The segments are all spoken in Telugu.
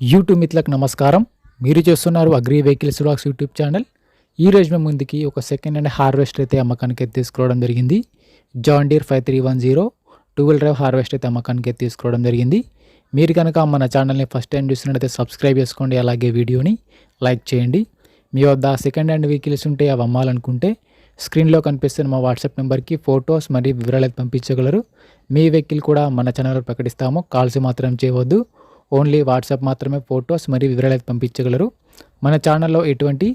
యూట్యూబ్ మిత్రులకు నమస్కారం. మీరు చూస్తున్నారు agri vehicles blogs YouTube channel. ఈ రోజు మేము ముందుకి ఒక సెకండ్ హ్యాండ్ హార్వెస్టర్ అయితే అమ్మకానికి అయితే తీసుకోవడం జరిగింది. John Deere five three one zero two drive harvester అయితే అమ్మకానికి అయితే తీసుకోవడం జరిగింది. మీరు కనుక మన ఛానల్ని ఫస్ట్ టైం చూస్తున్నట్టయితే సబ్స్క్రైబ్ చేసుకోండి అలాగే వీడియోని లైక్ చేయండి. మీ వద్ద సెకండ్ హ్యాండ్ వెహికల్స్ ఉంటే అవి అమ్మాలనుకుంటే స్క్రీన్లో కనిపిస్తున్న మా వాట్సాప్ నెంబర్కి ఫొటోస్ మరియు వివరాలు అయితే పంపించగలరు. మీ వెహికల్ కూడా మన ఛానల్లో ప్రకటిస్తాము. కాల్స్ మాత్రం చేయవద్దు. ఓన్లీ వాట్సాప్ మాత్రమే ఫోటోస్ మరియు వివరాలు అయితే పంపించగలరు. మన ఛానల్లో ఎటువంటి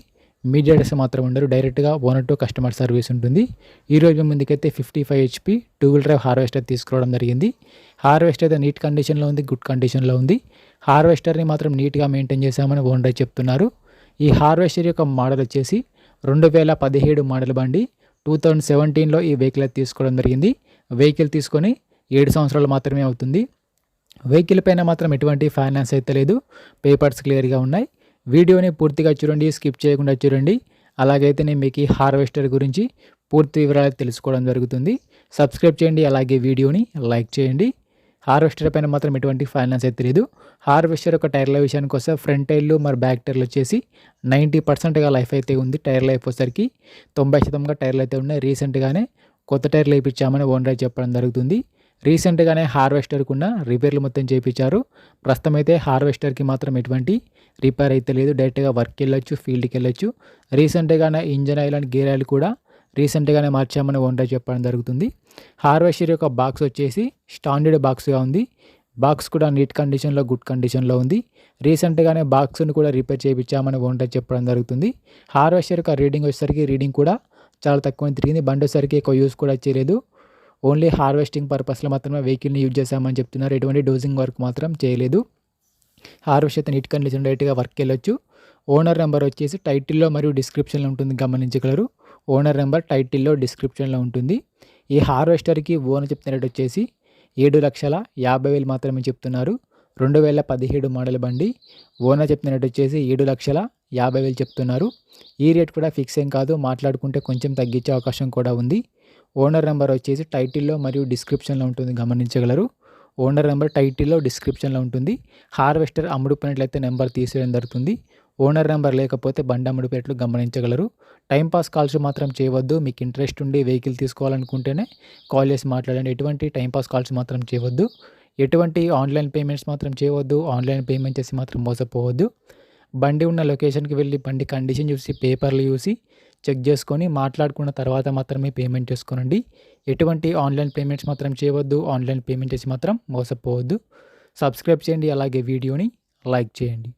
మీడియాస్ మాత్రం ఉండరు. డైరెక్ట్గా ఓనర్ టు కస్టమర్ సర్వీస్ ఉంటుంది. ఈరోజు మేము ముందుకైతే fifty five HP two wheel drive harvester తీసుకోవడం జరిగింది. హార్వెస్టర్ అయితే నీట్ కండిషన్లో ఉంది గుడ్ కండిషన్లో ఉంది. హార్వెస్టర్ని మాత్రం నీట్గా మెయింటైన్ చేశామని ఓనర్ చెప్తున్నారు. ఈ హార్వెస్టర్ యొక్క మోడల్ వచ్చేసి రెండు వేల పదిహేడు మోడల్ బండి టూ థౌజండ్ సెవెంటీన్లో ఈ వెహికల్ అయితే తీసుకోవడం జరిగింది. వెహికల్ తీసుకొని ఏడు సంవత్సరాలు మాత్రమే అవుతుంది. వెహికల్ పైన మాత్రం ఎటువంటి ఫైనాన్స్ అయితే లేదు. పేపర్స్ క్లియర్గా ఉన్నాయి. వీడియోని పూర్తిగా చూడండి స్కిప్ చేయకుండా చూడండి. అలాగైతే నేను మీకు ఈ హార్వెస్టర్ గురించి పూర్తి వివరాలు తెలుసుకోవడం జరుగుతుంది. సబ్స్క్రైబ్ చేయండి అలాగే వీడియోని లైక్ చేయండి. హార్వెస్టర్ పైన మాత్రం ఎటువంటి ఫైనాన్స్ అయితే లేదు. హార్వెస్టర్ యొక్క టైర్ల విషయానికి వస్తే ఫ్రంట్ టైర్లు మరి బ్యాక్ టైర్లు వచ్చేసి నైంటీ పర్సెంట్గా లైఫ్ అయితే ఉంది టైర్లు అయిపోయేసరికి తొంభై శాతంగా టైర్లు అయితే ఉన్నాయి. రీసెంట్గానే కొత్త టైర్లు వేయించామని ఓనర్ చెప్పడం జరుగుతుంది. రీసెంట్గానే హార్వెస్టర్కి ఉన్న రిపేర్లు మొత్తం చేయించారు ప్రస్తుతం అయితే హార్వెస్టర్కి మాత్రం ఎటువంటి రిపేర్ అయితే లేదు. డైరెక్ట్గా వర్క్కి వెళ్ళొచ్చు ఫీల్డ్కి వెళ్ళొచ్చు రీసెంట్గానే engine oil and gear oil కూడా రీసెంట్గానే మార్చామని ఓనర్ చెప్పడం జరుగుతుంది. హార్వెస్టర్ యొక్క బాక్స్ వచ్చేసి స్టాండర్డ్ బాక్స్గా ఉంది. బాక్స్ కూడా నీట్ కండిషన్లో గుడ్ కండిషన్లో ఉంది. రీసెంట్గానే బాక్స్ని కూడా రిపేర్ చేయించామని ఓనర్ చెప్పడం జరుగుతుంది. హార్వెస్టర్ యొక్క రీడింగ్ వచ్చేసరికి రీడింగ్ కూడా చాలా తక్కువ తిరిగింది బండి వచ్చేసరికి ఎక్కువ యూస్ కూడా చేయలేదు. ఓన్లీ హార్వెస్టింగ్ పర్పస్లో మాత్రమే వెహికల్ని యూజ్ చేశామని చెప్తున్నారు. ఎటువంటి డోజింగ్ వర్క్ మాత్రం చేయలేదు. హార్వెస్ట్ అయితే నీట్ కండిషన్ డైరెక్ట్గా వర్క్ వెళ్ళొచ్చు. ఓనర్ నెంబర్ వచ్చేసి టైటిల్లో మరియు డిస్క్రిప్షన్లో ఉంటుంది. గమనించగలరు. ఓనర్ నెంబర్ టైటిల్లో డిస్క్రిప్షన్లో ఉంటుంది. ఈ హార్వెస్టర్కి ఓనర్ చెప్తున్న రేట్ వచ్చేసి ఏడు లక్షల యాభై వేలు మాత్రమే చెప్తున్నారు. రెండు వేల పదిహేడు మోడల్ బండి. ఓనర్ చెప్తున్న రేట్ వచ్చేసి ఏడు లక్షల యాభై వేలు చెప్తున్నారు. ఈ రేట్ కూడా ఫిక్స్ ఏం కాదు. మాట్లాడుకుంటే కొంచెం తగ్గించే అవకాశం కూడా ఉంది. ఓనర్ నెంబర్ వచ్చేసి టైటిల్లో మరియు డిస్క్రిప్షన్లో ఉంటుంది గమనించగలరు. ఓనర్ నెంబర్ టైటిల్లో డిస్క్రిప్షన్లో ఉంటుంది. హార్వెస్టర్ అమ్ముడుపోయినట్లయితే నెంబర్ తీసేయడం జరుగుతుంది. ఓనర్ నెంబర్ లేకపోతే బండి అమ్ముడుపోయినట్లు గమనించగలరు. టైంపాస్ కాల్స్ మాత్రం చేయవద్దు. మీకు ఇంట్రెస్ట్ ఉండి వెహికల్ తీసుకోవాలనుకుంటేనే కాల్ చేసి మాట్లాడండి. ఎటువంటి టైంపాస్ కాల్స్ మాత్రం చేయవద్దు. ఎటువంటి ఆన్లైన్ పేమెంట్స్ మాత్రం చేయవద్దు. ఆన్లైన్ పేమెంట్ చేసి మాత్రం మోసపోవద్దు. బండి ఉన్న లొకేషన్కి వెళ్ళి బండి కండిషన్ చూసి పేపర్లు చూసి చెక్ చేసుకొని మాట్లాడుకున్న తర్వాత మాత్రమే పేమెంట్ చేసుకోనండి. ఎటువంటి ఆన్లైన్ పేమెంట్స్ మాత్రం చేయవద్దు. ఆన్లైన్ పేమెంట్ చేసి మాత్రం మోసపోవద్దు. సబ్స్క్రైబ్ చేయండి. అలాగే వీడియోని లైక్ చేయండి.